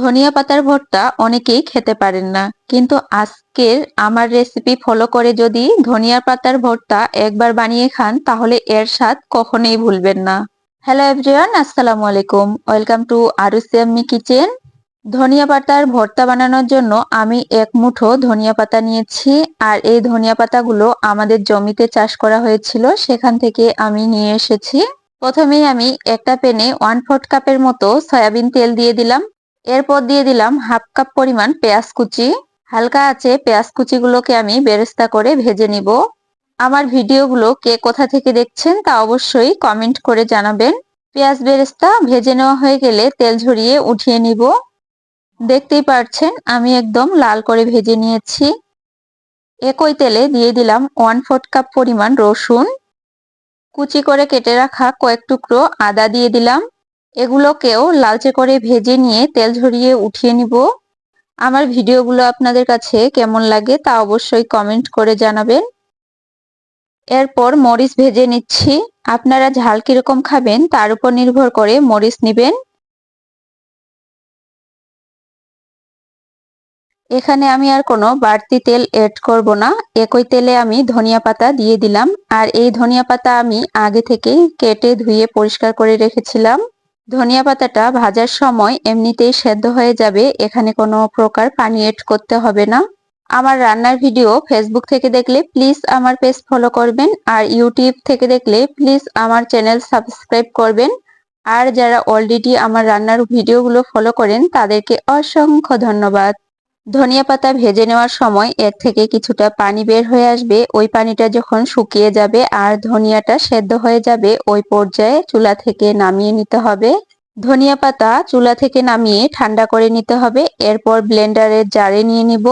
ধনিয়া পাতার ভর্তা অনেকেই খেতে পারেন না। কিন্তু আজকের আমার রেসিপি ফলো করে যদি ধনিয়া পাতার ভর্তা একবার বানিয়ে খান, তাহলে এর স্বাদ কখনোই ভুলবেন না। হ্যালো এভরিওয়ান আসসালামু আলাইকুম। ওয়েলকাম টু আরুসিয়াম্মি কিচেন ধনিয়া পাতার ভর্তা বানানোর জন্য আমি এক মুঠো ধনিয়া পাতা নিয়েছি, আর এই ধনিয়া পাতাগুলো আমাদের জমিতে চাষ করা হয়েছিল, সেখান থেকে আমি নিয়ে এসেছি। প্রথমেই আমি একটা প্যানে ওয়ান ফোর্থ কাপের মতো সয়াবিন তেল দিয়ে দিলাম। এরপর দিয়ে দিলাম হাফ কাপ পরিমাণ পেঁয়াজ কুচি। হালকা আছে পেঁয়াজ কুচিগুলোকে আমি বেরেস্তা করে ভেজে নিব। আমার ভিডিওগুলো কে কোথা থেকে দেখছেন তা অবশ্যই কমেন্ট করে জানাবেন। পেঁয়াজ বেরেস্তা ভেজে নেওয়া হয়ে গেলে তেল ঝরিয়ে উঠিয়ে নিব। দেখতেই পারছেন আমি একদম লাল করে ভেজে নিয়েছি। একই তেলে দিয়ে দিলাম ওয়ান ফোর্থ কাপ পরিমাণ রসুন। কুচি করে কেটে রাখা কয়েক টুকরো আদা দিয়ে দিলাম। এগুলোকেও লালচে করে ভেজে নিয়ে তেল ঝরিয়ে উঠিয়ে নিব। আমার ভিডিওগুলো আপনাদের কাছে কেমন লাগে তা অবশ্যই কমেন্ট করে জানাবেন। এরপর মরিচ ভেজে নিচ্ছি। আপনারা ঝাল কীরকম খাবেন তার উপর নির্ভর করে মরিচ নেবেন। এখানে আমি আর কোনো বাড়তি তেল এড করব না। একই তেলে আমি ধনিয়া পাতা দিয়ে দিলাম। আর এই ধনিয়া পাতা আমি আগে থেকেই কেটে ধুয়ে পরিষ্কার করে রেখেছিলাম। ধনিয়া পাতাটা ভাজার সময় এমনিতেই সেদ্ধ হয়ে যাবে, এখানে কোনো প্রকার পানি এড করতে হবে না। আমার রান্নার ভিডিও ফেসবুক থেকে দেখলে প্লিজ আমার পেজ ফলো করবেন, আর ইউটিউব থেকে দেখলে প্লিজ আমার চ্যানেল সাবস্ক্রাইব করবেন। আর যারা অলরেডি আমার রান্নার ভিডিওগুলো ফলো করেন, তাদেরকে অসংখ্য ধন্যবাদ। ধনিয়া পাতা ভেজে নেওয়ার সময় এর থেকে কিছুটা পানি বের হয়ে আসবে। ওই পানিটা যখন শুকিয়ে যাবে আর ধনিয়াটা সেদ্ধ হয়ে যাবে, ওই পর্যায়ে চুলা থেকে নামিয়ে নিতে হবে। ধনিয়া পাতা চুলা থেকে নামিয়ে ঠান্ডা করে নিতে হবে। এরপর ব্লেন্ডারের জারে নিয়ে নিব।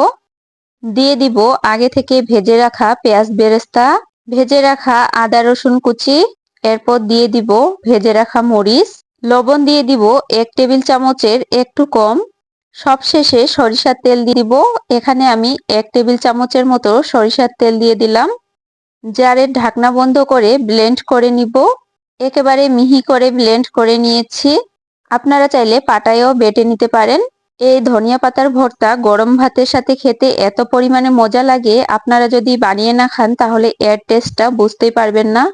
দিয়ে দিব আগে থেকে ভেজে রাখা পেঁয়াজ বেরেস্তা, ভেজে রাখা আদা রসুন কুচি, এরপর দিয়ে দিব ভেজে রাখা মরিচ, লবণ দিয়ে দিব এক টেবিল চামচের একটু কম সবশেষে সরিষার তেল দিয়ে দিব। এখানে আমি এক টেবিল চামচের মতো সরিষার তেল দিয়ে দিলাম। জারের ঢাকনা বন্ধ করে ব্লেন্ড করে নিব। একেবারে মিহি করে ব্লেন্ড করে নিয়েছি। আপনারা চাইলে পাটায়ও বেটে নিতে পারেন। এই ধনিয়া পাতার ভর্তা গরম ভাতের সাথে খেতে এত পরিমাণে মজা লাগে। আপনারা যদি বানিয়ে না খান, তাহলে এর টেস্টটা বুঝতেই পারবেন না।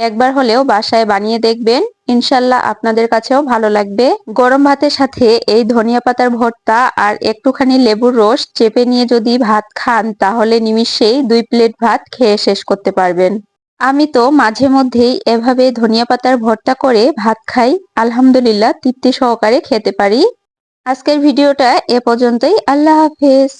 একবার হলেও বাসায় বানিয়ে দেখবেন, ইনশাল্লাহ আপনাদের কাছেও ভালো লাগবে। গরম ভাতের সাথে এই ধনিয়া পাতার ভর্তা আর একটুখানি লেবুর রস চেপে নিয়ে যদি ভাত খান, তাহলে নিমিষেই দুই প্লেট ভাত খেয়ে শেষ করতে পারবেন। আমি তো মাঝে মধ্যেই এভাবে ধনিয়া পাতার ভর্তা করে ভাত খাই, আলহামদুলিল্লাহ তৃপ্তি সহকারে খেতে পারি। আজকের ভিডিওটা এ পর্যন্তই, আল্লাহ হাফেজ।